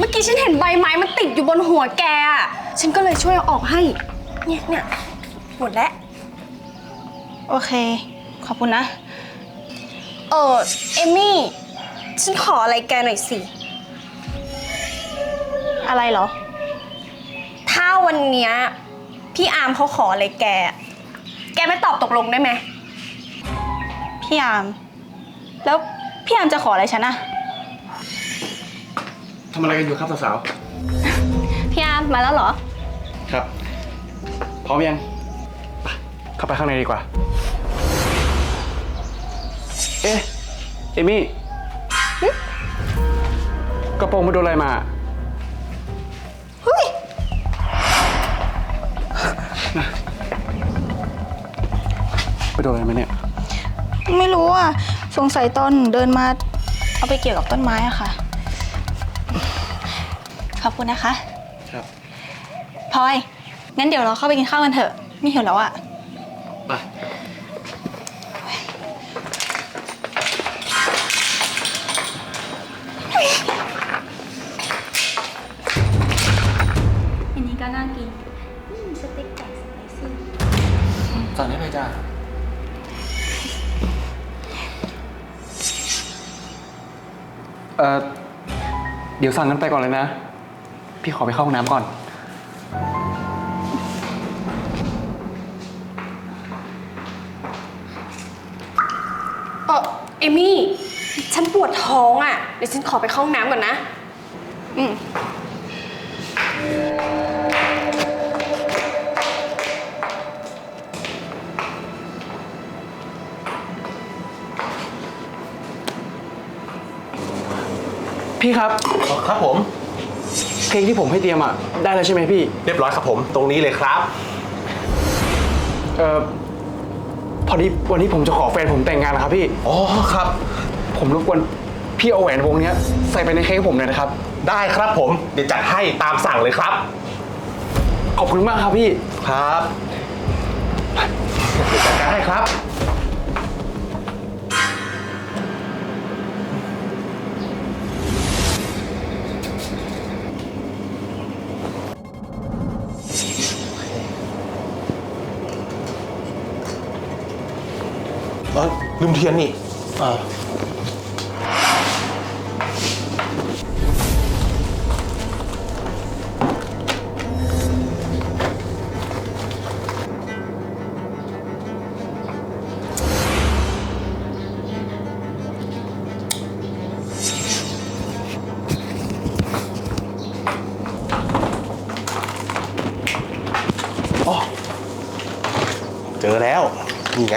เมื่อกี้ฉันเห็นใบไม้มันติดอยู่บนหัวแกอะฉันก็เลยช่วยเอาออกให้ เนี่ยเนี่ยหมดแล้ว โอเค ขอบคุณนะ เออเอมี่ ฉันขออะไรแกหน่อยสิ อะไรเหรอ ถ้าวันเนี้ยพี่อาร์มเขาขออะไรแกแกไม่ตอบตกลงได้ไหม พี่ยาม แล้วพี่ยามจะขออะไรฉันอะ ทำอะไรกันอยู่ครับสาวพี่ยามมาแล้วเหรอ ๆครับ พร้อมยังไปเข้าไปข้างในดีกว่า เอ๊ะ เอมี่หึกระโปรงไปโดนอะไรมา เฮ้ย ไปโดนอะไรมาเนี่ย ไม่รู้อะ สงสัยตอนเดินมา เอาไปเกี่ยวกับต้นไม้อะค่ะข อบคุณนะคะ ครับพลอย งั้นเดี๋ยวเราเข้าไปกินข้าวกันเถอะไม่หิวแล้วอะไปอันนี้ก็น่ากินสเต็กไก่สไปซี่ สั่งได้เลยจ้าเอ่อ เดี๋ยวสั่งกันไปก่อนเลยนะ พี่ขอไปเข้าห้องน้ำก่อน เออเอมี่ ฉันปวดท้องอะ เดี๋ยวฉันขอไปเข้าห้องน้ำก่อนนะ อืม พี่ครับ ครับผม เพลงที่ผมให้เตรียมอะ ได้แล้วใช่ไหมพี่ เรียบร้อยครับผม ตรงนี้เลยครับ เอ่อ พอดีวันนี้ผมจะขอแฟนผมแต่งงานนะครับพี่ อ๋อครับ ผมรบกวนพี่เอาแหวนวงเนี้ยใส่ไปในเค้กให้ผมหน่อยนะครับ ได้ครับผม เดี๋ยวจัดให้ตามสั่งเลยครับ ขอบคุณมากครับพี่ ครับเดี๋ยวจัดการให้ครับ เออลืมเทียนนี่อ่าเจอแล้ว นี่ไง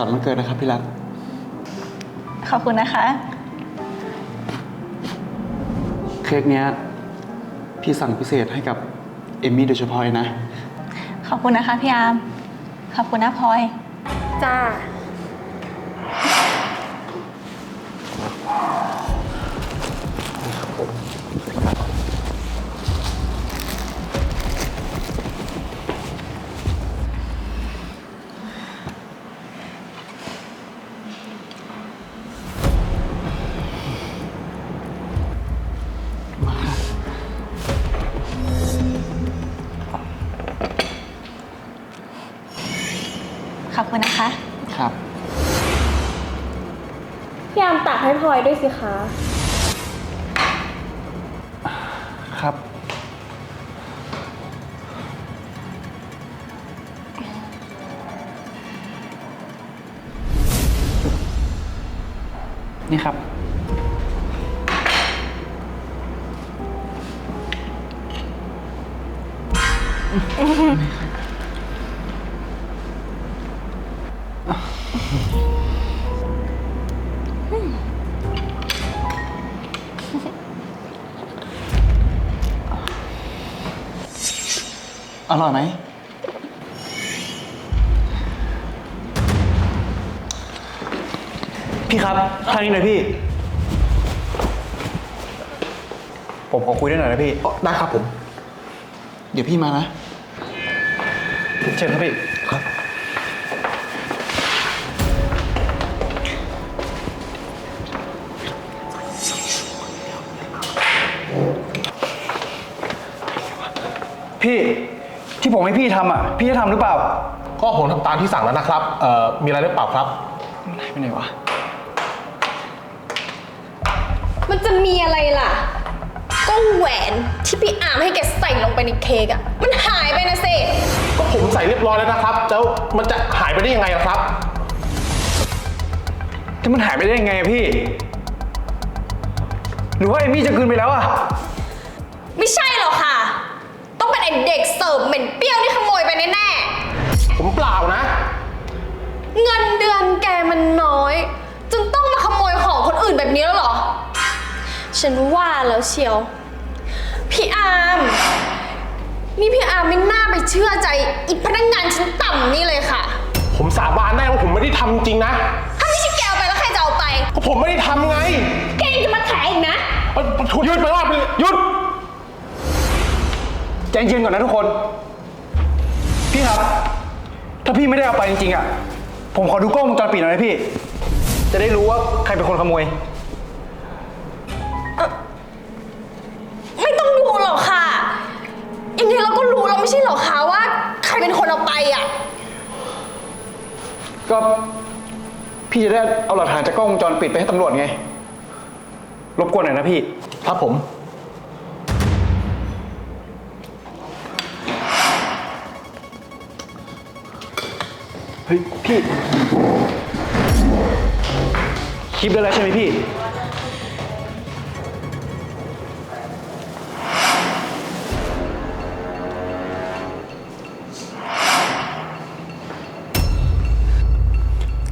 สุขสันต์วันเกิดนะครับพี่รัก ขอบคุณนะคะ เค้กเนี้ยพี่สั่งพิเศษให้กับเอมมี่โดยเฉพาะเลยนะ ขอบคุณนะคะพี่ยามขอบคุณนะพลอย จ้า อยด้วยสิคะ ครับ นี่ครับ นี่ครับ อร่อยไหม พี่ครับทางนี้หน่อยพี่ ผมขอคุยด้วยหน่อยนะพี่ได้ครับผม เดี๋ยวพี่มานะ เชิญครับพี่ ครับ พี่ ที่ผมให้พี่ทำอะ พี่จะทำหรือเปล่าก็ผมทำตามที่สั่งแล้วนะครับเอ่อมีอะไรหรือเปล่าครับ ไหนไปไหนวะ มันจะมีอะไรล่ะ ก็แหวนที่พี่อาร์มให้แกใส่ลงไปในเค้กอะมันหายไปนะเซก็ผมใส่เรียบร้อยแล้วนะครับแล้วมันจะหายไปได้ยังไงล่ะครับ แต่มันหายไปได้ยังไงอะพี่ หรือว่าเอมี่จะคืนไปแล้วอะไม่ใช่หรอกค่ะ ต้องเป็นไอเด็ก เสิร์ฟเหม็นเปรี้ยวที่ขโมยไปแน่ผมเปล่านะ ๆเงินเดือนแกมันน้อย จนต้องมาขโมยของคนอื่นแบบนี้แล้วเหรอ ฉันว่าแล้วเชียว พี่อาร์มนี่พี่อาร์มไม่น่าไปเชื่อใจอีพนักงานชั้นต่ำนี่เลยค่ะ ผมสาบานได้ว่าผมไม่ได้ทำจริงนะถ้าไม่ใช่แกเอาไปแล้วใครจะเอาไป ก็ผมไม่ได้ทำไงแกยังจะมาแถอีกนะ เอ้ยหยุดไปว่าไปหยุด ใจเย็นก่อนนะทุกคน พี่ครับ ถ้าพี่ไม่ได้เอาไปจริงๆอะ ผมขอดูกล้องวงจรปิดหน่อยนะพี่ จะได้รู้ว่าใครเป็นคนขโมย ไม่ต้องดูหรอกค่ะ ยังไงเราก็รู้แล้วไม่ใช่หรอกค่ะว่า ใครเป็นคนเอาไปอะ ก็พี่จะได้เอาหลักฐานจากกล้องวงจรปิดไปให้ตำรวจไง รบกวนหน่อยนะพี่ ครับผม ฮ้ยพี่ คลิปได้แล้วใช่ไหมพี่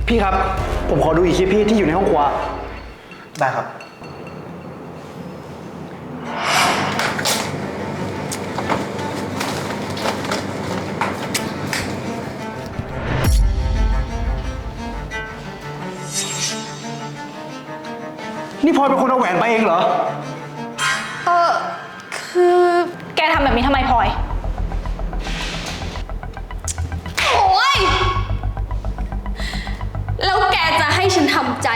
พี่ครับ ผมขอดูอีกคลิปพี่ที่อยู่ในห้องครัว ได้ครับ นี่พลอยเป็นคนเอาแหวนไปเองเหรอ เออคือแกทำแบบนี้ทำไมพลอย โอ้ย แล้วแกจะให้ฉันทำใจ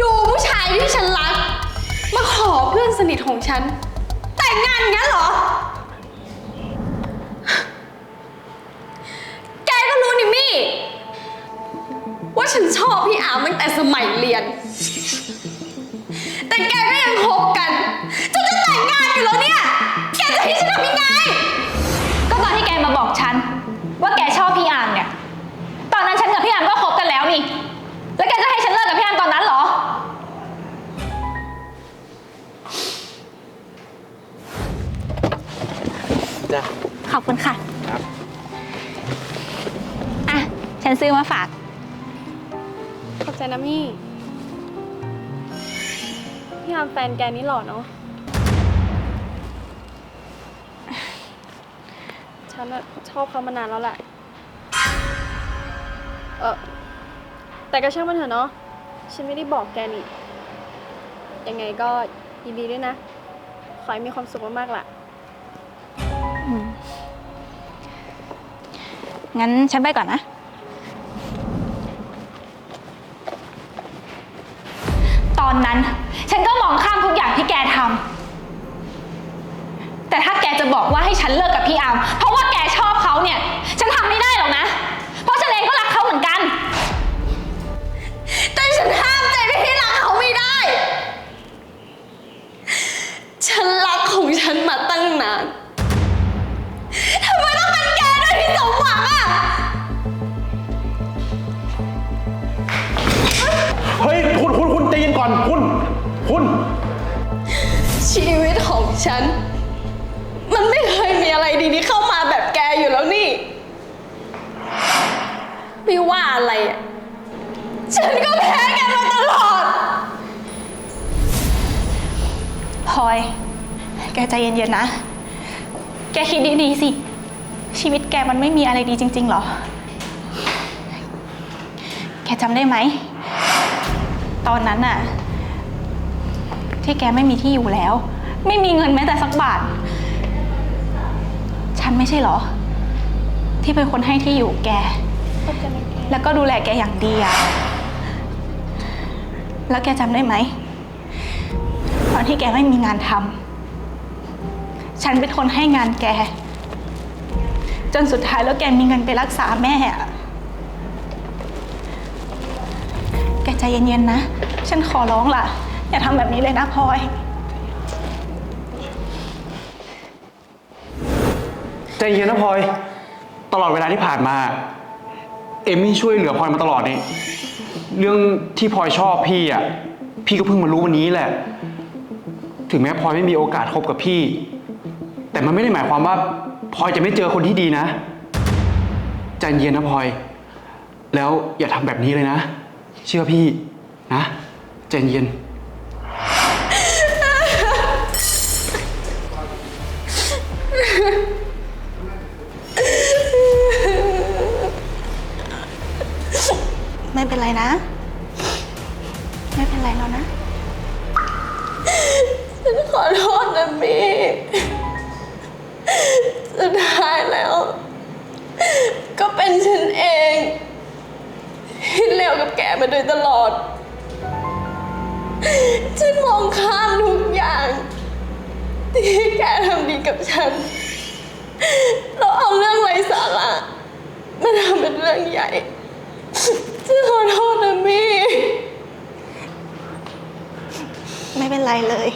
ดูผู้ชายที่ฉันรัก มาขอเพื่อนสนิทของฉัน แต่งงานงั้นเหรอ แกก็รู้นี่มี่ ว่าฉันชอบพี่อาร์มตั้งแต่สมัยเรียน แต่แกก็ยังคบกันจนจะแต่งงานอยู่แล้วเนี่ย แกจะให้ฉันทำยังไง ก็ตอนที่แกมาบอกฉัน ว่าแกชอบพี่อาร์มเนี่ย ตอนนั้นฉันกับพี่อาร์มก็คบกันแล้วนี่ แล้วแกจะให้ฉันเลิกกับพี่อาร์มตอนนั้นเหรอ จ้ะ ขอบคุณค่ะอะ ฉันซื้อมาฝาก ขอบใจนะมี่ พี่อามแฟนแกนี่หล่อเนาะ ฉันอะชอบเขามานานแล้วแหละ เออแต่ก็ช่างมันเถอะเนาะ ฉันไม่ได้บอกแกนี่ ยังไงก็ยินดีด้วยนะ ขอให้มีความสุขมากๆล่ะ งั้นฉันไปก่อนนะ ตอนนั้น ฉันก็มองข้ามทุกอย่างที่แกทำ แต่ถ้าแกจะ บอกว่าให้ฉันเลิกกับพี่อาร์มเพราะว่าแกชอบเขาเนี่ย ฉันทำไม่ได้หรอกนะ เพราะฉันเองก็รักเขาเหมือนกัน แต่ฉันห้ามใจไม่ให้รักเขาไม่ได้ ฉันรักของฉันมาตั้งนานทำไมต้องเป็นแกด้วยที่สมหวังอะเฮ้ยคุณคุณคุณใจเย็นก่อนคุณ คุณ ชีวิตของฉัน มันไม่เคยมีอะไรดีๆเข้ามาแบบแกอยู่แล้วนี่ ไม่ว่าอะไรอะฉันก็แพ้แกมาตลอด พลอย แกใจเย็นๆนะ แกคิดดีๆสิ ชีวิตแกมันไม่มีอะไรดีจริงๆหรอ แกจำได้ไหม ตอนนั้นน่ะ ที่แกไม่มีที่อยู่แล้ว ไม่มีเงินแม้แต่สักบาท ฉันไม่ใช่เหรอ ที่เป็นคนให้ที่อยู่แก แล้วก็ดูแลแกอย่างดีอะแล้วแกจำได้ไหม ตอนที่แกไม่มีงานทำฉันเป็นคนให้งานแก จนสุดท้ายแล้วแกมีเงินไปรักษาแม่อะแกใจเย็นๆนะ ฉันขอร้องล่ะ อย่าทำแบบนี้เลยนะพลอย ใจ เย็นนะพลอย ตลอดเวลาที่ผ่านมา เอมมี่ช่วยเหลือพลอยมาตลอดนี่เรื่องที่พลอยชอบพี่อะ พี่ก็เพิ่งมารู้วันนี้แหละ ถึงแม้พลอยไม่มีโอกาสคบกับพี่ แต่มันไม่ได้หมายความว่าพลอยจะไม่เจอคนที่ดีนะใจเย็นนะพลอย แล้วอย่าทำแบบนี้เลยนะ เชื่อพี่นะใจเย็น เป็นไรนะ ไม่เป็นไรแล้วนะ ฉันขอโทษนะมี่สุดท้ายแล้ว ก็เป็นฉันเองที่เลวกับแกมาโดยตลอด ฉันมองข้ามทุกอย่าง ที่แกทำดีกับฉันแล้วเอาเรื่องไร้สาระมาทำเป็นเรื่องใหญ่ ฉันขอโทษนะมี่ ไม่เป็นไรเลย